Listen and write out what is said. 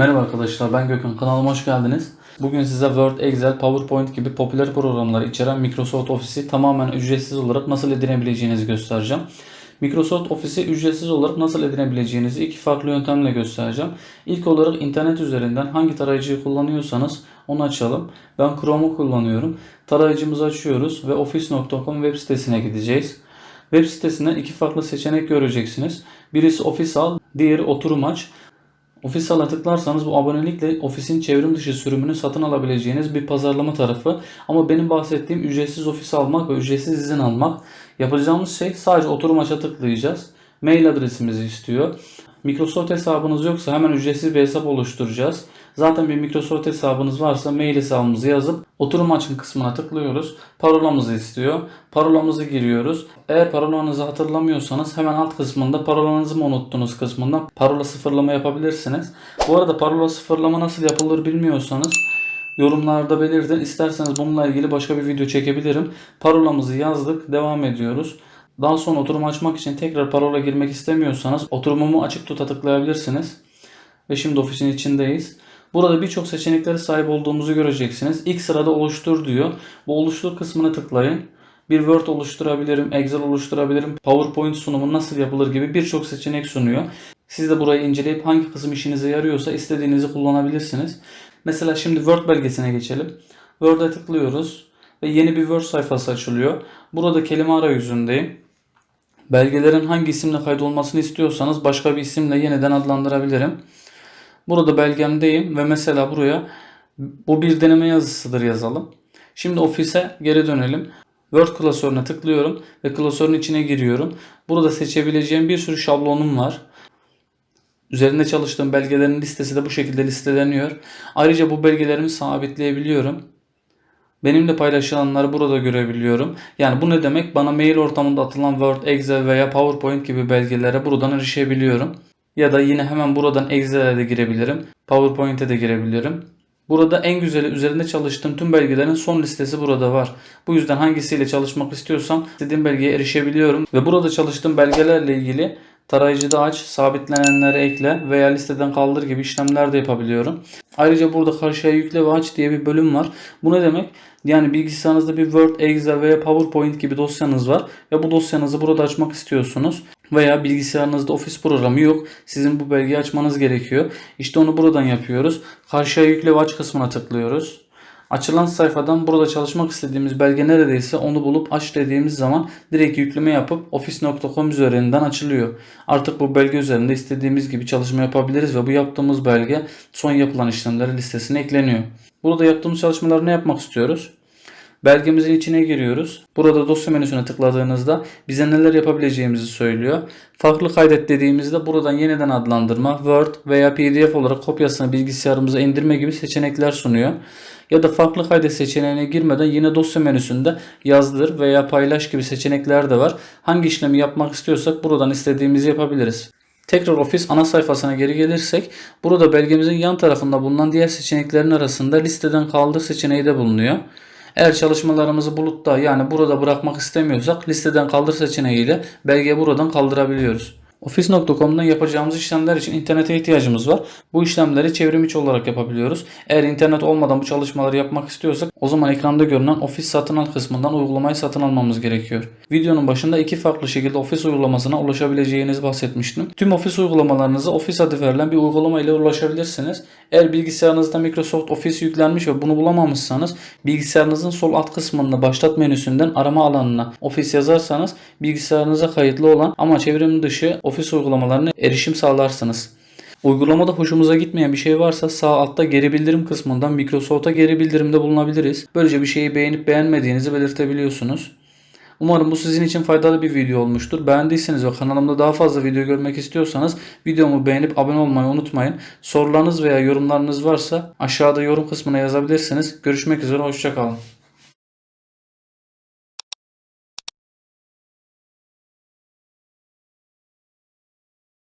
Merhaba arkadaşlar ben Gökhan kanalıma hoş geldiniz. Bugün size Word, Excel, PowerPoint gibi popüler programları içeren Microsoft Office'i tamamen ücretsiz olarak nasıl edinebileceğinizi göstereceğim. Microsoft Office'i ücretsiz olarak nasıl edinebileceğinizi iki farklı yöntemle göstereceğim. İlk olarak internet üzerinden hangi tarayıcıyı kullanıyorsanız onu açalım. Ben Chrome'u kullanıyorum. Tarayıcımızı açıyoruz ve office.com web sitesine gideceğiz. Web sitesinden iki farklı seçenek göreceksiniz. Birisi Office al, diğeri oturum aç. Ofis al'a tıklarsanız bu abonelikle ofisin çevrim dışı sürümünü satın alabileceğiniz bir pazarlama tarafı. Ama benim bahsettiğim ücretsiz ofis almak ve ücretsiz izin almak. Yapacağımız şey sadece oturum aç'a tıklayacağız. Mail adresimizi istiyor. Microsoft hesabınız yoksa hemen ücretsiz bir hesap oluşturacağız. Zaten bir Microsoft hesabınız varsa mail hesabımızı yazıp oturum açın kısmına tıklıyoruz. Parolamızı istiyor. Parolamızı giriyoruz. Eğer parolanızı hatırlamıyorsanız hemen alt kısmında parolanızı mı unuttunuz kısmından parola sıfırlama yapabilirsiniz. Bu arada parola sıfırlama nasıl yapılır bilmiyorsanız yorumlarda belirtin. İsterseniz bununla ilgili başka bir video çekebilirim. Parolamızı yazdık. Devam ediyoruz. Daha sonra oturum açmak için tekrar parola girmek istemiyorsanız oturumumu açık tuta tıklayabilirsiniz. Ve şimdi ofisin içindeyiz. Burada birçok seçeneklere sahip olduğumuzu göreceksiniz. İlk sırada oluştur diyor. Bu oluştur kısmına tıklayın. Bir Word oluşturabilirim, Excel oluşturabilirim, PowerPoint sunumu nasıl yapılır gibi birçok seçenek sunuyor. Siz de burayı inceleyip hangi kısım işinize yarıyorsa istediğinizi kullanabilirsiniz. Mesela şimdi Word belgesine geçelim. Word'e tıklıyoruz ve yeni bir Word sayfası açılıyor. Burada kelime arayüzündeyim. Belgelerin hangi isimle kaydolmasını istiyorsanız başka bir isimle yeniden adlandırabilirim. Burada belgemdeyim ve mesela buraya bu bir deneme yazısıdır yazalım. Şimdi ofise geri dönelim. Word klasörüne tıklıyorum ve klasörün içine giriyorum. Burada seçebileceğim bir sürü şablonum var. Üzerinde çalıştığım belgelerin listesi de bu şekilde listeleniyor. Ayrıca bu belgelerimi sabitleyebiliyorum. Benimle paylaşılanları burada görebiliyorum. Yani bu ne demek? Bana mail ortamında atılan Word, Excel veya PowerPoint gibi belgelere buradan erişebiliyorum. Ya da yine hemen buradan Excel'e de girebilirim. PowerPoint'e de girebilirim. Burada en güzeli üzerinde çalıştığım tüm belgelerin son listesi burada var. Bu yüzden hangisiyle çalışmak istiyorsam istediğim belgeye erişebiliyorum. Ve burada çalıştığım belgelerle ilgili tarayıcıda aç, sabitlenenleri ekle veya listeden kaldır gibi işlemler de yapabiliyorum. Ayrıca burada karşıya yükle ve aç diye bir bölüm var. Bu ne demek? Yani bilgisayarınızda bir Word, Excel veya PowerPoint gibi dosyanız var ve bu dosyanızı burada açmak istiyorsunuz. Veya bilgisayarınızda ofis programı yok. Sizin bu belgeyi açmanız gerekiyor. İşte onu buradan yapıyoruz. Karşıya yükle ve aç kısmına tıklıyoruz. Açılan sayfadan burada çalışmak istediğimiz belge neredeyse onu bulup aç dediğimiz zaman direkt yükleme yapıp office.com üzerinden açılıyor. Artık bu belge üzerinde istediğimiz gibi çalışma yapabiliriz ve bu yaptığımız belge son yapılan işlemler listesine ekleniyor. Burada yaptığımız çalışmaları ne yapmak istiyoruz? Belgemizin içine giriyoruz. Burada dosya menüsüne tıkladığınızda bize neler yapabileceğimizi söylüyor. Farklı kaydet dediğimizde buradan yeniden adlandırma, Word veya PDF olarak kopyasını bilgisayarımıza indirme gibi seçenekler sunuyor. Ya da farklı kaydet seçeneğine girmeden yine dosya menüsünde yazdır veya paylaş gibi seçenekler de var. Hangi işlemi yapmak istiyorsak buradan istediğimizi yapabiliriz. Tekrar ofis ana sayfasına geri gelirsek burada belgemizin yan tarafında bulunan diğer seçeneklerin arasında listeden kaldır seçeneği de bulunuyor. Eğer çalışmalarımızı bulutta yani burada bırakmak istemiyorsak listeden kaldır seçeneğiyle belgeyi buradan kaldırabiliyoruz. Office.com'dan yapacağımız işlemler için internete ihtiyacımız var. Bu işlemleri çevrim içi olarak yapabiliyoruz. Eğer internet olmadan bu çalışmaları yapmak istiyorsak o zaman ekranda görünen Office satın al kısmından uygulamayı satın almamız gerekiyor. Videonun başında iki farklı şekilde Office uygulamasına ulaşabileceğinizi bahsetmiştim. Tüm Office uygulamalarınızı Office adı verilen bir uygulama ile ulaşabilirsiniz. Eğer bilgisayarınızda Microsoft Office yüklenmiş ve bunu bulamamışsanız bilgisayarınızın sol alt kısmında başlat menüsünden arama alanına Office yazarsanız bilgisayarınıza kayıtlı olan ama çevrim dışı Office uygulamalarına erişim sağlarsınız. Uygulamada hoşumuza gitmeyen bir şey varsa sağ altta geri bildirim kısmından Microsoft'a geri bildirimde bulunabiliriz. Böylece bir şeyi beğenip beğenmediğinizi belirtebiliyorsunuz. Umarım bu sizin için faydalı bir video olmuştur. Beğendiyseniz ve kanalımda daha fazla video görmek istiyorsanız videomu beğenip abone olmayı unutmayın. Sorularınız veya yorumlarınız varsa aşağıda yorum kısmına yazabilirsiniz. Görüşmek üzere, hoşçakalın.